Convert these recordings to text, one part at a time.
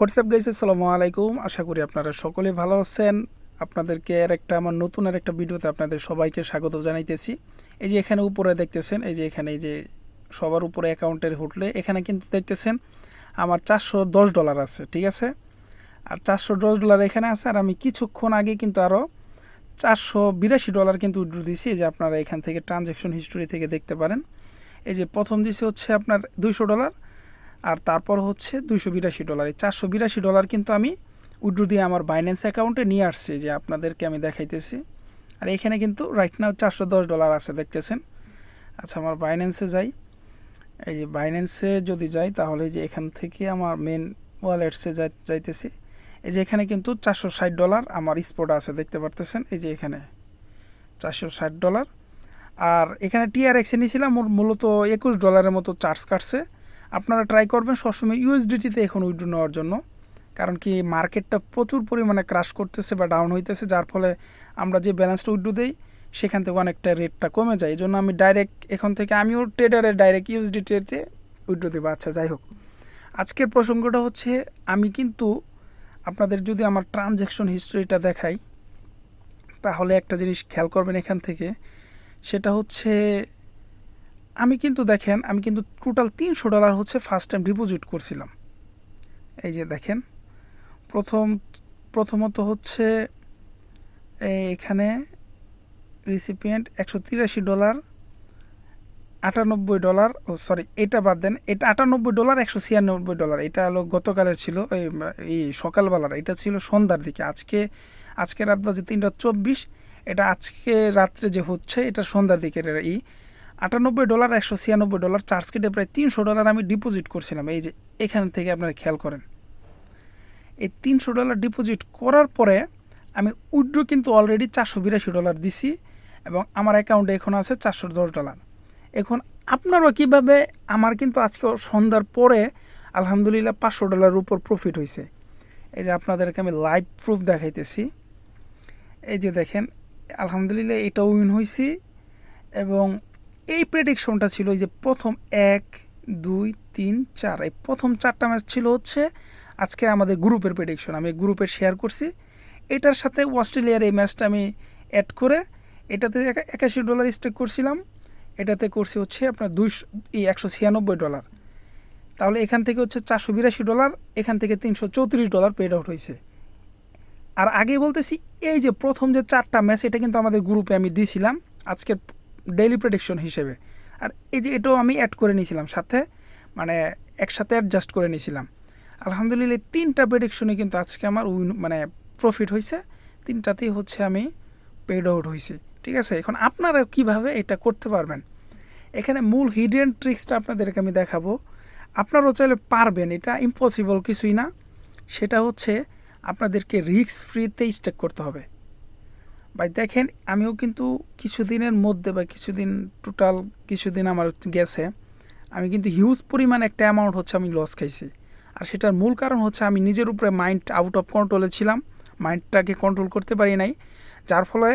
WhatsApp guys আসসালামু আলাইকুম আশা করি আপনারা সকলে ভালো আছেন। আপনাদেরকে আর একটা আমার নতুন আর একটা ভিডিওতে আপনাদের সবাইকে স্বাগত জানাইতেছি। এই যে এখানে উপরে দেখতেছেন, এই যে এখানে, এই যে সবার উপরে অ্যাকাউন্টের উঠলে এখানে কিন্তু দেখতেছেন আমার চারশো দশ ডলার আছে, ঠিক আছে? আর চারশো দশ ডলার এখানে আছে, আর আমি কিছুক্ষণ আগে কিন্তু আরও চারশো বিরাশি ডলার কিন্তু উইড্রো দিছি যে আপনারা এখান থেকে ট্রানজ্যাকশন হিস্টোরি থেকে দেখতে পারেন। এই যে প্রথম দিছে হচ্ছে আপনার দুইশো ডলার আর তারপর হচ্ছে দুশো বিরাশি ডলার এই চারশো বিরাশি ডলার কিন্তু আমি উইড্রো দিয়ে আমার বাইন্যান্স অ্যাকাউন্টে নিয়ে আসছি, যে আপনাদেরকে আমি দেখাইতেছি। আর এখানে কিন্তু রাইট নাও চারশো দশ ডলার আছে, দেখতেছেন? আচ্ছা আমার বাইন্যান্সে যাই। এই যে বাইন্যান্সে যদি যাই, তাহলে যে এখান থেকে আমার মেন ওয়ালেটসে যাই, যাইতেছি। এই যে এখানে কিন্তু চারশো ষাট ডলার আমার স্পট আছে, দেখতে পারতেছেন? এই যে এখানে চারশো ষাট ডলার আর এখানে টিআরএক্সে নিয়েছিলাম মূলত একুশ ডলারের মতো চার্জ কাটছে। আপনারা ট্রাই করবেন সবসময় ইউএসডিটিতে এখন উইড্রো নেওয়ার জন্য। কারণ কি মার্কেটটা প্রচুর পরিমাণে ক্রাশ করতেছে বা ডাউন হইতেছে, যার ফলে আমরা যে ব্যালেন্সটা উইড্রো দিই, সেখান থেকে অনেকটা রেটটা কমে যায়। এই জন্য আমি ডাইরেক্ট এখান থেকে আমিও ট্রেডারে ডাইরেক্ট ইউএসডিটিতে উইড্রো দেবো। আচ্ছা যাই হোক। আজকের প্রসঙ্গটা হচ্ছে, আমি কিন্তু আপনাদের যদি আমার ট্রানজ্যাকশন হিস্ট্রিটা দেখাই, তাহলে একটা জিনিস খেয়াল করবেন এখান থেকে। সেটা হচ্ছে আমি কিন্তু দেখেন, আমি কিন্তু টোটাল তিনশো ডলার হচ্ছে ফার্স্ট টাইম ডিপোজিট করছিলাম। এই যে দেখেন, প্রথম, প্রথমত হচ্ছে এখানে রিসিপিয়েন্ট একশো তিরাশি ডলার আটানব্বই ডলার ও সরি এটা বাদ দেন, এটা আটানব্বই ডলার একশো ছিয়ানব্বই ডলার এটা হলো গতকালের ছিল, এই এই সকালবেলার, এটা ছিল সন্ধ্যার দিকে, আজকে আজকে রাত বাজে তিনটা চব্বিশ, এটা আজকে রাত্রে যে হচ্ছে, এটা সন্ধ্যার দিকের ই আটানব্বই ডলার, একশো ছিয়ানব্বই ডলার, চার্জ কেটে প্রায় তিনশো ডলার আমি ডিপোজিট করছিলাম। এই যে, এখান থেকে আপনারা খেয়াল করেন। এই তিনশো ডলার ডিপোজিট করার পরে আমি উইড্রো কিন্তু অলরেডি চারশো বিরাশি ডলার দিছি এবং আমার অ্যাকাউন্টে এখন আছে চারশো দশ ডলার। এখন আপনারা কীভাবে আমার কিন্তু আজকে সন্ধ্যার পরে আলহামদুলিল্লাহ পাঁচশো ডলারের উপর প্রফিট হয়েছে এই যে আপনাদেরকে আমি লাইভ প্রুফ দেখাইতেছি। এই যে দেখেন, আলহামদুলিল্লাহ এটা উইন হয়েছি এবং এই প্রেডিকশনটা ছিল যে প্রথম এক, দুই, তিন, চার। এই প্রথম চারটা ম্যাচ ছিল হচ্ছে আজকে আমাদের গ্রুপের প্রেডিকশন আমি গ্রুপে শেয়ার করছি। এটার সাথে অস্ট্রেলিয়ার এই ম্যাচটা আমি অ্যাড করে এটাতে একা- একাশি ডলার স্টেক করছিলাম। এটাতে করছি হচ্ছে আপনার দুইশো এই একশো ছিয়ানব্বই ডলার তাহলে এখান থেকে হচ্ছে চারশো বিরাশি ডলার এখান থেকে তিনশো চৌত্রিশ ডলার পেড আউট হয়েছে। আর আগে বলতেছি এই যে প্রথম যে চারটা ম্যাচ এটা কিন্তু আমাদের গ্রুপে আমি দিয়েছিলাম আজকের ডেইলি প্রেডিকশন হিসেবে। আর এই যে এটাও আমি অ্যাড করে নিয়েছিলাম সাথে মানে একসাথে অ্যাডজাস্ট করে নিয়েছিলাম। আলহামদুলিল্লাহ তিনটা প্রেডিকশনে কিন্তু আজকে আমার উইন মানে প্রফিট হয়েছে তিনটাতেই হচ্ছে আমি পেড আউট হয়েছি ঠিক আছে? এখন আপনারা কীভাবে এটা করতে পারবেন? এখানে মূল হিডেন ট্রিক্সটা আপনাদেরকে আমি দেখাবো। আপনারাও চাইলে পারবেন, এটা ইম্পসিবল কিছুই না। সেটা হচ্ছে আপনাদেরকে রিস্ক ফ্রিতে স্টেক করতে হবে। ভাই, দেখেন, আমিও কিন্তু কিছুদিনের মধ্যে বা কিছুদিন টোটাল কিছুদিন আমার গেছে, আমি কিন্তু হিউজ পরিমাণ একটা অ্যামাউন্ট হচ্ছে আমি লস খাইছি। আর সেটার মূল কারণ হচ্ছে আমি নিজের উপরে মাইন্ড আউট অফ কন্ট্রোলে ছিলাম মাইন্ডটাকে কন্ট্রোল করতে পারি নাই, যার ফলে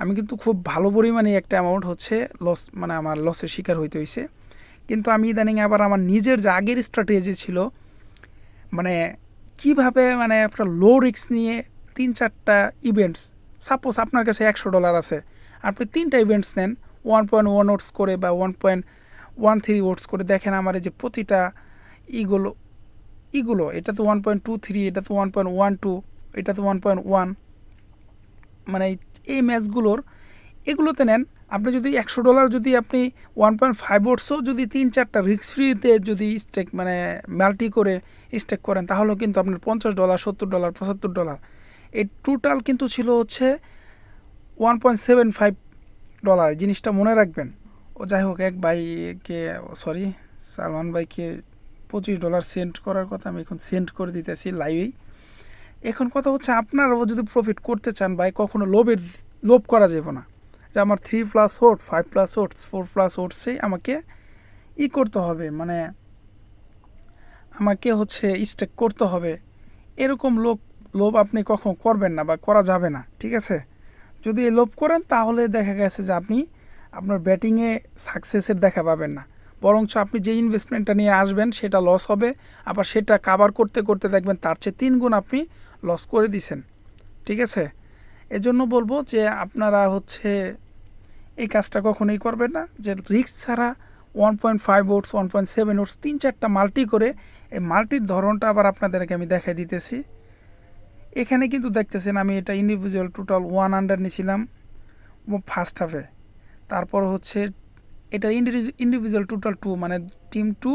আমি কিন্তু খুব ভালো পরিমাণে একটা অ্যামাউন্ট হচ্ছে লস মানে আমার লসের শিকার হইতে হয়েছে কিন্তু আমি ইদানিং আবার আমার নিজের যে আগের স্ট্র্যাটেজি ছিল মানে কীভাবে মানে একটা লো রিস্ক নিয়ে তিন চারটা ইভেন্টস সাপোজ আপনার কাছে একশো ডলার আছে। আপনি তিনটা ইভেন্টস নেন ওয়ান পয়েন্ট ওয়ান ওটস করে বা one point one three oats করে। দেখেন আমার এই যে প্রতিটা ইগুলো ইগুলো এটা তো ওয়ান পয়েন্ট টু থ্রি এটা তো ওয়ান পয়েন্ট ওয়ান টু এটা তো ওয়ান পয়েন্ট ওয়ান মানে এই ম্যাচগুলোর এগুলোতে নেন। আপনি যদি একশো ডলার যদি আপনি ওয়ান পয়েন্ট ফাইভ ওটসও যদি তিন চারটা রিক্স ফ্রিতে যদি স্টেক মানে মাল্টি করে স্টেক করেন, তাহলেও কিন্তু আপনার পঞ্চাশ ডলার সত্তর ডলার পঁচাত্তর ডলার এই টোটাল কিন্তু ছিল হচ্ছে one point seven five dollar জিনিসটা মনে রাখবেন। ও যাই হোক, এক ভাইকে সরি সালমান ভাইকে পঁচিশ ডলার সেন্ড করার কথা আমি এখন সেন্ড করে দিতেছি লাইভেই এখন কথা হচ্ছে আপনারাও যদি প্রফিট করতে চান ভাই, কখনো লোভের, লোভ করা যাবে না। যে আমার three plus oat five plus oat four plus ওটসেই আমাকে ই করতে হবে মানে আমাকে হচ্ছে স্টেক করতে হবে। এরকম লোভ লোভ আপনি কখনো করবেন না বা করা যাবে না, ঠিক আছে? যদি এই লোভ করেন তাহলে দেখা গেছে যে আপনি আপনার ব্যাটিংয়ে সাকসেসের দেখা পাবেন না। বরঞ্চ আপনি যে ইনভেস্টমেন্টটা নিয়ে আসবেন সেটা লস হবে, আবার সেটা কাভার করতে করতে দেখবেন তার চেয়ে তিন গুণ আপনি লস করে দিছেন, ঠিক আছে? এজন্য বলব যে আপনারা হচ্ছে এই কাজটা কখনোই করবেন না, যে রিক্স ছাড়া one point five oats one point seven oats তিন চারটা মাল্টি করে এই মাল্টির ধরনটা আবার আপনাদেরকে আমি দেখাই দিতেছি। এখানে কিন্তু দেখতেছেন আমি এটা ইন্ডিভিজুয়াল টোটাল ওয়ান আন্ডার নিয়েছিলাম ফার্স্ট হাফে তারপর হচ্ছে এটা ইন্ডিভিজুয়াল টোটাল টু মানে team two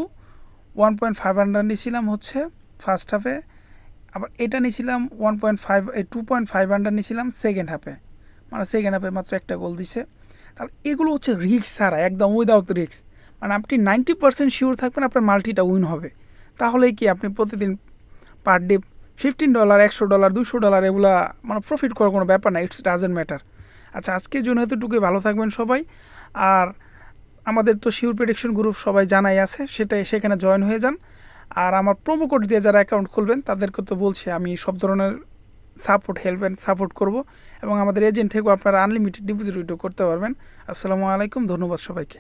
one point five under নিয়েছিলাম হচ্ছে ফার্স্ট হাফে আবার এটা নিয়েছিলাম ওয়ান পয়েন্ট ফাইভ এই টু পয়েন্ট ফাইভ আন্ডার নিয়েছিলাম সেকেন্ড হাফে মানে সেকেন্ড হাফে মাত্র একটা গোল দিছে। তাহলে এগুলো হচ্ছে রিক্স ছাড়া, একদম উইদাউট রিক্স মানে আপনি নাইনটি পার্সেন্ট শিওর থাকবেন আপনার মাল্টিটা উইন হবে। তাহলেই কি আপনি প্রতিদিন পার ডে ফিফটিন ডলার একশো ডলার দুশো ডলার এগুলা মানে প্রফিট করার কোনো ব্যাপার না ইটস ডাজেন্ট ম্যাটার আচ্ছা আজকের জন্য এতটুকুই, ভালো থাকবেন সবাই। আর আমাদের তো শিওর প্রেডিকশন গ্রুপ সবাই জানাই আছে, সেটাই, সেখানে জয়েন হয়ে যান। আর আমার প্রোমো কোড দিয়ে যারা অ্যাকাউন্ট খুলবেন, তাদেরকে তো বলছি, আমি সব ধরনের সাপোর্ট হেল্প অ্যান্ড সাপোর্ট করব। এবং আমাদের এজেন্ট থেকেও আপনারা আনলিমিটেড ডিপোজিট উইড্রো করতে পারবেন। আসসালামু আলাইকুম, ধন্যবাদ সবাইকে।